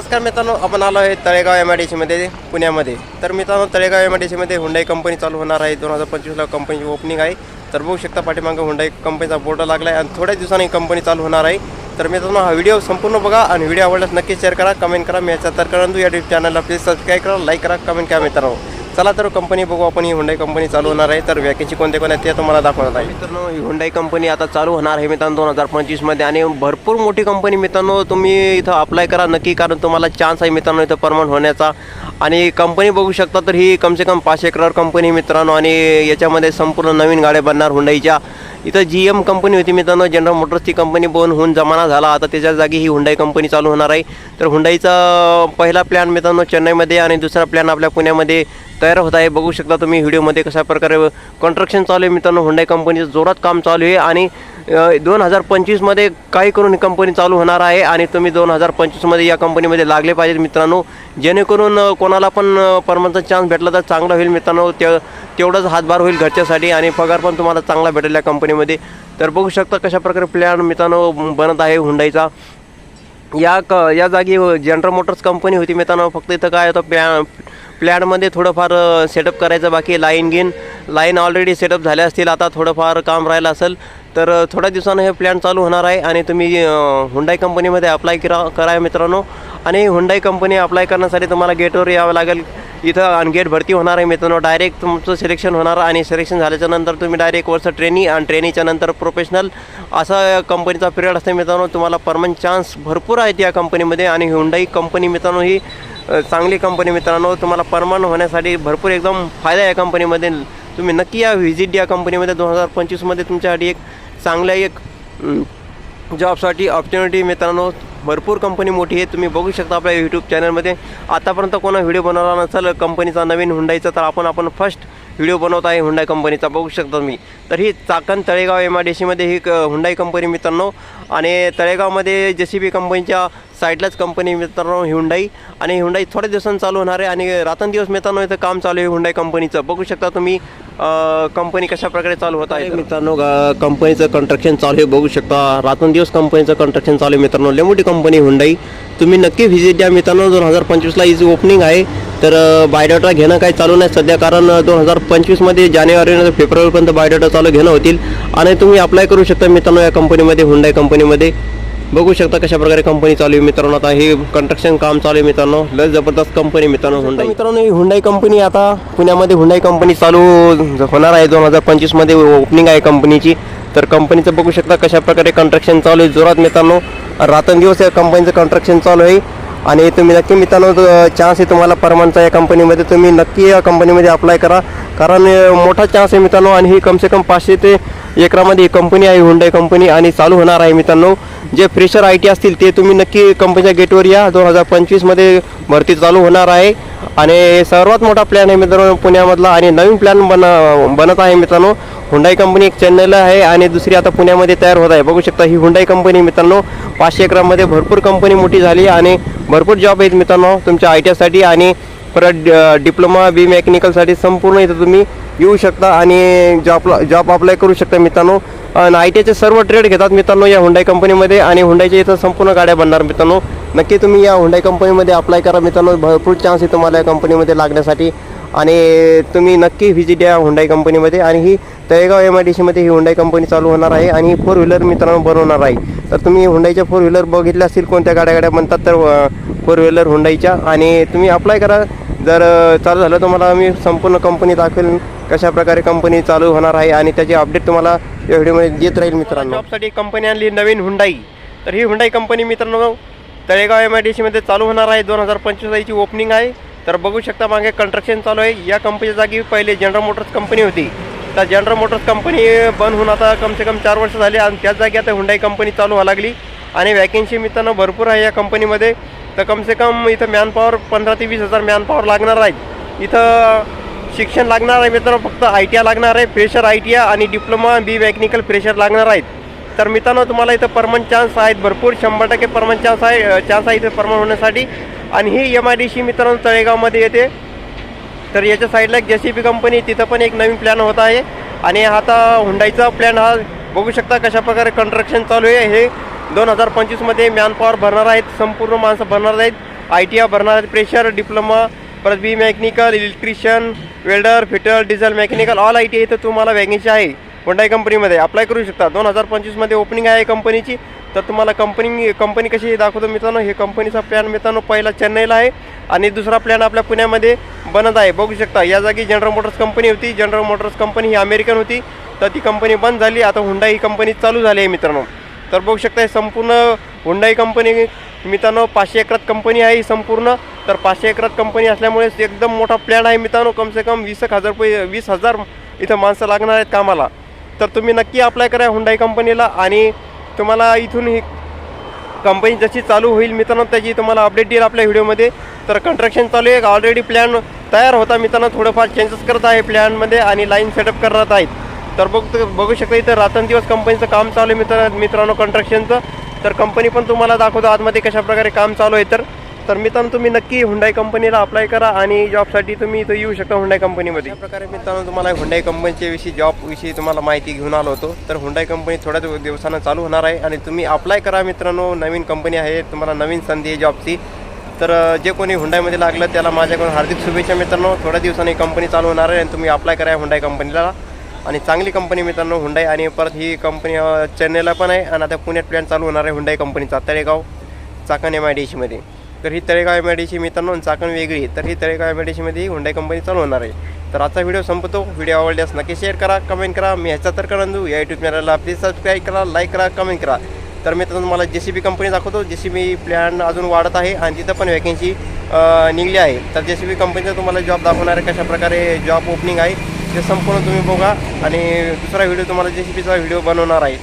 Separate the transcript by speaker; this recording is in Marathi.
Speaker 1: नमस्कार मित्रांनो आपण आलो आहे तळेगाव एम आय डी सीमध्ये पुण्यामध्ये. तर मित्रांनो तळेगाव एम आय डी सीमध्ये हुंडाई कंपनी चालू होणार आहे. दोन हजार पंचवीसला कंपनीची ओपनिंग आहे. तर बघू शकता पाठीमागं हुंडाई कंपनीचा बोर्ड लागला आहे आणि थोड्या दिवसांनी कंपनी चालू होणार आहे. तर मित्रांनो हा व्हिडिओ संपूर्ण बघा आणि व्हिडिओ आवडल्यास नक्की शेअर करा कमेंट करा. मी याचा तर करून या यूट्यूब चॅनलला प्लीज सबस्क्राईब करा लाईक करा कमेंट करा मित्रांनो. चला तर कंपनी बघू आपण ही हुंडाई कंपनी चालू होणार आहे. तर वॅकेन्सी कोणते कोण ते तुम्हाला दाखवणार आहे. मित्रांनो ही हुंडाई कंपनी आता चालू होणार आहे मित्रांनो दोन हजार पंचवीसमध्ये आणि भरपूर मोठी कंपनी मित्रांनो तुम्ही इथं अप्लाय करा. नक्की कारण तुम्हाला चान्स आहे मित्रांनो इथं परमनंट होण्याचा. आणि कंपनी बघू शकता तर ही कमसे कम पाचशे एकरावर कंपनी मित्रांनो. आणि याच्यामध्ये संपूर्ण नवीन गाड्या बनणार हुंडाईच्या इथं जी एम कंपनी होती मित्रांनो जनरल मोटर्सची कंपनी बंद होऊन जमाना झाला. आता त्याच्या जागी ही हुंडाई कंपनी चालू होणार आहे. तर हुंडाईचा पहिला प्लॅन मित्रांनो चेन्नईमध्ये आणि दुसरा प्लॅन आपल्या पुण्यामध्ये तयार होत आहे. बघू शकता तुम्ही व्हिडिओमध्ये कशा प्रकारे कन्स्ट्रक्शन चालू आहे मित्रांनो. हुंडाई कंपनीचं जोरात काम चालू आहे आणि दोन हजार पंचवीसमध्ये काही करून ही कंपनी चालू होणार आहे आणि तुम्ही दोन हजार पंचवीसमध्ये या कंपनीमध्ये लागले पाहिजेत मित्रांनो. जेणेकरून कोणाला पण परमनंटचा चान्स भेटला तर चांगलं होईल मित्रांनो. ते तेवढंच हातभार होईल घरच्यासाठी आणि पगार पण तुम्हाला चांगला भेटेल या कंपनीमध्ये तर बघू शकता कशाप्रकारे प्लॅन मित्रांनो बनत आहे हुंडाईचा. या क या जागी जनरल मोटर्स कंपनी होती मित्रांनो. फक्त इथं काय होतं प्लॅ प्लॅनमध्ये थोडंफार सेटअप करायचं बाकी लाईन गिन लाईन ऑलरेडी सेटअप झाल्या असतील. आता थोडंफार काम राहिलं असेल. तर थोड्या दिवसानं हे प्लॅन चालू होणार आहे आणि तुम्ही हुंडाई कंपनीमध्ये अप्लाय करा करा मित्रांनो. आणि हुंडाई कंपनी अप्लाय करण्यासाठी तुम्हाला गेटवर यावं लागेल. इथं आणि गेट भरती होणार आहे मित्रांनो. डायरेक्ट तुमचं सिलेक्शन होणार आणि सिलेक्शन झाल्याच्यानंतर तुम्ही डायरेक्ट वर्ष ट्रेनिंग आणि ट्रेनिंगच्या नंतर प्रोफेशनल असा कंपनीचा पिरियड असते मित्रांनो. तुम्हाला परमनंट चान्स भरपूर आहेत या कंपनीमध्ये आणि हुंडाई कंपनी मित्रांनो ही चांगली कंपनी मित्रांनो. तुम्हाला परमनंट होण्यासाठी भरपूर एकदम फायदा या कंपनीमध्ये तुम्ही नक्की या व्हिजिट या कंपनीमध्ये दोन हजार पंचवीसमध्ये तुमच्यासाठी एक चांगल्या एक जॉबसाठी ऑपॉर्च्युनिटी मित्रांनो भरपूर कंपनी मोठी आहे. तुम्ही बघू शकता आपल्या यूट्यूब चॅनलमध्ये आतापर्यंत कोणा व्हिडिओ बनवला नसेल कंपनीचा नवीन हुंडाईचा तर आपण आपण फर्स्ट व्हिडिओ बनवत आहे हुंडाई कंपनीचा बघू शकता तुम्ही. तर ही Chakan Talegaon M I D सीमध्ये ही क हुंडाई कंपनी मित्रांनो. आणि तळेगावमध्ये जे सी बी कंपनीच्या साईडलाच कंपनी मित्रांनो हुंडाई. आणि हुंडाई थोड्या दिवसांनी चालू होणार आहे. आणि रात्रंदिवस मित्रांनो इथं काम चालू आहे हुंडाई कंपनीचं बघू शकता तुम्ही कंपनी कशा प्रकारे चालू होत आहे. मित्रांनो कंपनीचं कंस्ट्रक्शन चालू आहे. बघू शकता रात्रंदिवस कंपनीचं कंस्ट्रक्शन चालू आहे मित्रांनो. लेमोटी कंपनी हुंडाई तुम्ही नक्की व्हिजिट द्या. मित्रांनो दोन हजार पंचवीसला इज ओपनिंग आहे. तर बायोडाटा घेणं काही चालू नाही सध्या कारण दोन हजार पंचवीसमध्ये जानेवारी नंतर फेब्रुवारीपर्यंत बायोडाटा चालू घेणं होतील. आणि तुम्ही अप्लाय करू शकता मित्रांनो या कंपनीमध्ये हुंडाई कंपनीमध्ये बघू शकता कशा प्रकारे कंपनी चालू आहे मित्रांनो. आता हे कंस्ट्रक्शन काम चालू आहे मित्रांनो. लय जबरदस्त कंपनी मित्रांनो हुंडाई मित्रांनो ही हुंडाई कंपनी आता पुण्यामध्ये हुंडाई कंपनी चालू होणार आहे. दोन हजार पंचवीसमध्ये ओपनिंग आहे कंपनीची तर कंपनीचं बघू शकता कशा प्रकारे कंस्ट्रक्शन चालू आहे. जोरात मित्रांनो रात्रंदिवस या कंपनीचं कंस्ट्रक्शन चालू आहे. आणि तुम्ही नक्की मित्रांनो चान्स आहे तुम्हाला परमानचा या कंपनीमध्ये तुम्ही नक्की या कंपनीमध्ये अप्लाय करा. कारण मोठा चान्स आहे मित्रांनो आणि ही कमसे कम पाचशे ते एकरामध्ये ही कंपनी आहे हुंडाई कंपनी आणि चालू होणार आहे मित्रांनो. जे फ्रेशर आय टी असतील ते तुम्ही नक्की कंपनीच्या गेटवर या. दोन हजार पंचवीसमध्ये भरती चालू होणार आहे. आणि सर्वात मोठा प्लॅन आहे मित्रांनो पुण्यामधला. आणि नवीन प्लॅन बन बनत आहे मित्रांनो. हुंडाई कंपनी एक चेन्नईला आहे आणि दुसरी आता पुण्यामध्ये तयार होत आहे. बघू शकता ही हुंडाई कंपनी मित्रांनो पाचशे एकरामध्ये भरपूर कंपनी मोठी झाली आणि भरपूर जॉब आहेत मित्रांनो तुमच्या आय टीसाठी आणि परत डिप्लोमा बी मेकॅनिकलसाठी संपूर्ण इथं तुम्ही येऊ शकता आणि जॉबला जॉब अप्लाय करू शकता मित्रांनो. आणि आय टीचे सर्व ट्रेड घेतात मित्रांनो या हुंडाई कंपनीमध्ये आणि हुंडाईच्या इथं संपूर्ण गाड्या बनणार मित्रांनो. नक्की तुम्ही या हुंडाई कंपनीमध्ये अप्लाय करा मित्रांनो. भरपूर चान्स आहे तुम्हाला या कंपनीमध्ये लागण्यासाठी. आणि तुम्ही नक्की व्हिजिट द्या हुंडाई कंपनीमध्ये आणि ही तळेगाव एम आय डी सीमध्ये ही हुंडाई कंपनी चालू होणार आहे आणि फोर व्हीलर मित्रांनो बनवणार आहे. तर तुम्ही हुंडाईच्या फोर व्हीलर बघितल्या असतील कोणत्या गाड्या गाड्या बनतात तर फोर व्हीलर हुंडाईच्या आणि तुम्ही अप्लाय करा. जर चालू झालं तुम्हाला मी संपूर्ण कंपनी दाखवेल कशा प्रकारे कंपनी चालू होणार आहे आणि त्याची अपडेट तुम्हाला या व्हिडिओमध्ये देत राहील मित्रांनो. जॉबसाठी कंपनी आणली नवीन हुंडाई तर ही हुंडाई कंपनी मित्रांनो तळेगाव एम आय डी सीमध्ये चालू होणार आहे. दोन हजार पंचवीस ओपनिंग आहे. तर बघू शकता मागे कंस्ट्रक्शन चालू आहे. या कंपनीच्या जागी पहिले जनरल मोटर्स कंपनी होती. तर जनरल मोटर्स कंपनी बंद होऊन आता कम से कम चार वर्ष झाली आणि त्याच जागी आता हुंडाई कंपनी चालू व्हायला लागली. आणि वॅकेन्सी मित्रांनो भरपूर आहे या कंपनीमध्ये. तर कमसे कम इथं मॅनपॉवर पंधरा ते वीस हजार मॅनपॉवर लागणार आहेत. इथं शिक्षण लागणार आहे मित्रांनो फक्त आय टी आय लागणार आहे फ्रेशर आय टी आय आणि डिप्लोमा बी मेकॅनिकल फ्रेशर लागणार आहेत. तर मित्रांनो तुम्हाला इथं परमनंट चान्स आहेत भरपूर शंभर टक्के परमनंट चान्स आहे चान्स आहे इथं परमनंट होण्यासाठी. आणि ही एम आय डी सी मित्रांनो तळेगावमध्ये येते. तर याच्या साईडला एक जे सी बी कंपनी तिथं पण एक नवीन प्लॅन होत आहे. आणि आता हुंडाईचा प्लॅन हा बघू शकता कशा प्रकारे चालू आहे. हे दोन हजार पंचवीसमध्ये मॅनपॉवर भरणार आहेत संपूर्ण माणसं भरणार आहेत. आय टी आय भरणार प्रेशर डिप्लोमा परत B mechanical electrician welder fitter diesel mechanical all I T I तर तुम्हाला वॅकेन्सी आहे. हुंडाई कंपनीमध्ये अप्लाय करू शकता. दोन हजार पंचवीसमध्ये ओपनिंग आहे कंपनीची तर तुम्हाला कंपनी कंपनी कशी दाखवतो मित्रांनो. हे कंपनीचा प्लॅन मित्रांनो पहिला चेन्नईला आहे आणि दुसरा प्लॅन आपल्या पुण्यामध्ये बनत आहे. बघू शकता या जागी जनरल मोटर्स कंपनी होती. जनरल मोटर्स कंपनी ही अमेरिकन होती. तर ती कंपनी बंद झाली. आता हुंडाई ही कंपनी चालू झाली आहे मित्रांनो. तर बघू शकता संपूर्ण हुंडाई कंपनी मित्रांनो पाचशे एकरात कंपनी आहे ही संपूर्ण. तर पाचशे एकरात कंपनी असल्यामुळे एकदम मोठा प्लॅन आहे मित्रांनो. कमसे कम वीस एक हजार रुपये वीस हजार इथं माणसं लागणार आहेत कामाला. तर तुम्ही नक्की अप्लाय करा हुंडाई कंपनीला आणि तुम्हाला इथून ही कंपनी जशी चालू होईल मित्रांनो त्याची तुम्हाला अपडेट येईल आपल्या व्हिडिओमध्ये. तर कन्स्ट्रक्शन चालू आहे. ऑलरेडी प्लॅन तयार होता मित्रांनो. थोडंफार चेंजेस करत आहे प्लॅनमध्ये आणि लाईन सेटअप करत आहेत. तर बघ बघू शकता इथं रात्रंदिवस कंपनीचं काम चालू आहे मित्र मित्रांनो कन्स्ट्रक्शनचं तर कंपनी पण तुम्हाला दाखवतो आतमध्ये कशाप्रकारे काम चालू आहे. तर तर मित्रांनो तुम्ही नक्की हुंडाई कंपनीला अप्लाय करा आणि जॉबसाठी तुम्ही इथं येऊ शकता हुंडाई कंपनीमध्ये प्रकारे मित्रांनो तुम्हाला हुंडाई कंपनीच्या विषयी जॉबविषयी तुम्हाला माहिती घेऊन आलो होतो. तर हुंडाई कंपनी थोड्या दिवसानं चालू होणार आहे आणि तुम्ही अप्लाय करा मित्रांनो. नवीन कंपनी आहे तुम्हाला नवीन संधी आहे जॉबची तर जे कोणी हुंडाईमध्ये लागलं त्याला माझ्याकडून हार्दिक शुभेच्छा मित्रांनो. थोड्या दिवसांनी कंपनी चालू होणार आहे आणि तुम्ही अप्लाय करा हुंडाई कंपनीला आणि चांगली कंपनी मित्रांनो हुंडाई आणि परत ही कंपनी चेन्नईला पण आहे आणि आता पुण्यात प्लॅन चालू होणार आहे हुंडाई कंपनीचा Talegaon Chakan M I D सीमध्ये तर ही Talegaon M I D C मित्रांनो चाकण वेगळी. आहे. तर ही तळेगाव एम आय डी सीमध्ये हुंडाई कंपनी चालू होणार आहे. तर आजचा व्हिडिओ संपतो. व्हिडिओ आवडल्यास नक्की शेअर करा कमेंट करा. मी ह्याचा तर करंदू या यूट्यूब चॅनलला प्लीज सबस्क्राईब करा लाईक करा कमेंट करा. तर मी तुम्हाला जे सी बी कंपनी दाखवतो. जे सी बी प्लॅन अजून वाढत आहे आणि तिथं पण वॅकन्सी निघली आहे. तर जे सी बी कंपनीचा तुम्हाला जॉब दाखवणार आहे कशाप्रकारे जॉब ओपनिंग आहे ते संपूर्ण तुम्ही बघा. आणि दुसरा व्हिडिओ तुम्हाला जे सी बीचा व्हिडिओ बनवणार आहे.